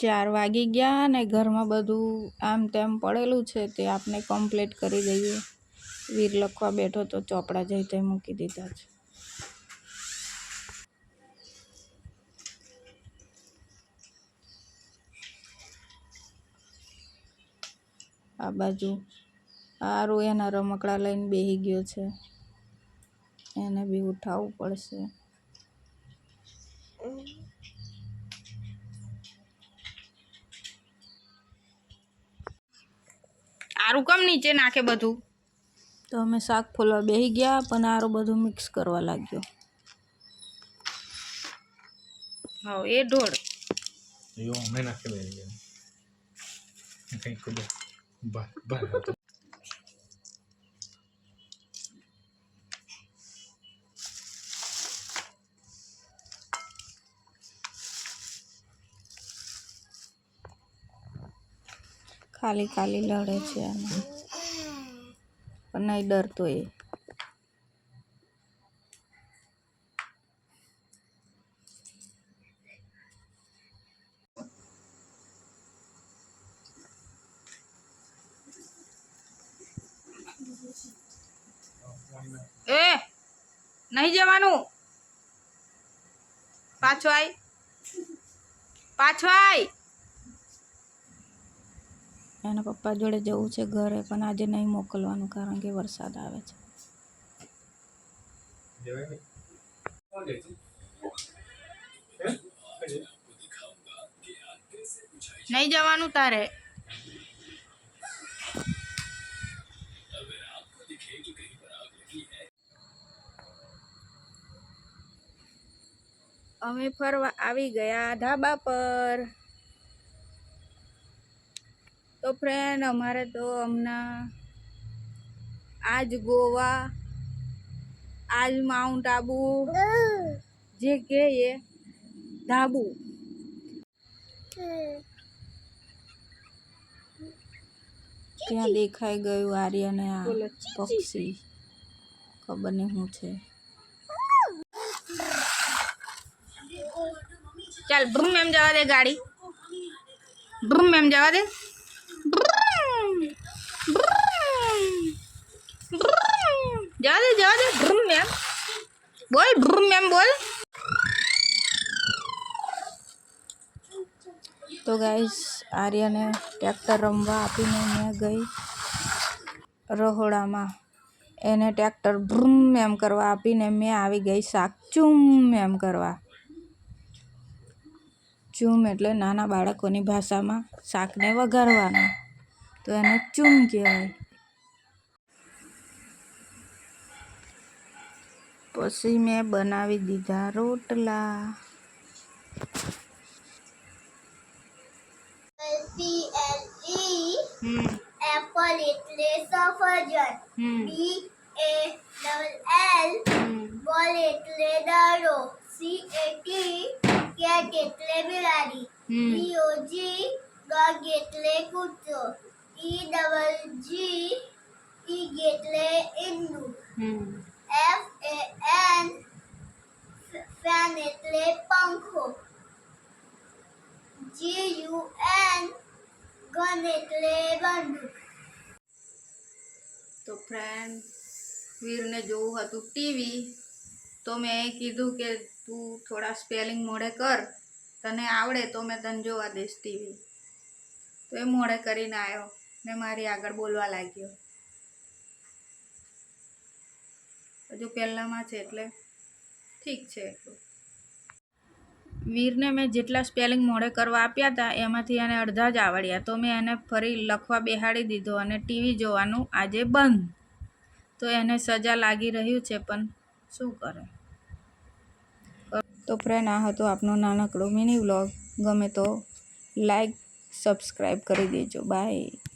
ચાર વાગી ગયા ને ઘરમાં બધું આમ તેમ પડેલું છે તે આપણે કમ્પ્લીટ કરી દઈએ. વીર લખવા બેઠો તો ચોપડા જઈ તે મૂકી દીધા છે. આ બાજુ આ એના રમકડા લઈને બેસી ગયો છે. એને બી ઉઠાવવું પડશે. આરું કમ નીચે નાખે બધું. તો અમે શાક ફોલવા બેસી ગયા પણ આરો બધું મિક્સ કરવા લાગ્યો. હા એ ઢોળ. Yo, menos ખાલી ખાલી લડે છે અને પણ નહીં ડરતો એ. એ, નહીં જવાનું. પાછો આય. પાછો આય. એના પપ્પા જોડે જવું છે ઘરે, પણ આજે નહીં મોકલવાનું કારણ કે વરસાદ આવે છે. નહીં જવાનું તારે? અમે ફરવા આવી ગયા ધાબા પર. તો ફ્રેન્ડ અમારે તો હમણાં આજ ગોવા આજ માઉન્ટ આબુ જે કે એ ધાબુ. ત્યાં દેખાઈ ગયું આર્યને આ પક્ષી. ખબર નહીં શું છે. ચાલ ભ્રુમ એમ જવા દે ગાડી. ભ્રુમ એમ જવા દે. બોલ એમ બોલ. તો ગાઈસ આર્યને ટ્રેક્ટર રમવા આપીને મેં ગઈ રહોડામાં. એને ટ્રેક્ટર ભ્રુમ એમ કરવા આપીને મેં આવી ગઈ શાક ચૂમ એમ કરવા. ચૂમ એટલે નાના બાળકોની ભાષામાં શાકને વઘારવાનું. તો એને ચૂમ કહેવાય. પછી મેં બનાવી દીધા રોટલા. હમ. એટલે સફરજન. double L એટલે દડો. સી એ cat એટલે બિલાડી. O G એટલે કૂતરો. G pig એટલે ઈંડું. F A N ફેન એટલે પંખો G U N ગન એટલે બંદૂક તો ફ્રેન્ડ વીરને જોવું હતું ટીવી, તો મેં કીધું કે તું થોડા સ્પેલિંગ મોડે કર, તને આવડે તો મેં તને જોવા દઈશ ટીવી. તો એ મોડે કરીને આવ્યો ને મારી આગળ બોલવા લાગ્યો. હજુ પહેલાંમાં છે એટલે ઠીક છે એટલું. વીરને મેં જેટલા સ્પેલિંગ મોડે કરવા આપ્યા હતા એમાંથી એને અડધા જ આવડ્યા. તો મેં એને ફરી લખવા બેહાડી દીધો અને ટીવી જોવાનું આજે બંધ. તો એને સજા લાગી રહ્યું છે, પણ શું કરે? તો ફ્રેન્ડ આ હતો આપનો નાનકડો મિની વ્લોગ ગમે તો લાઈક સબસ્ક્રાઈબ કરી દેજો. બાય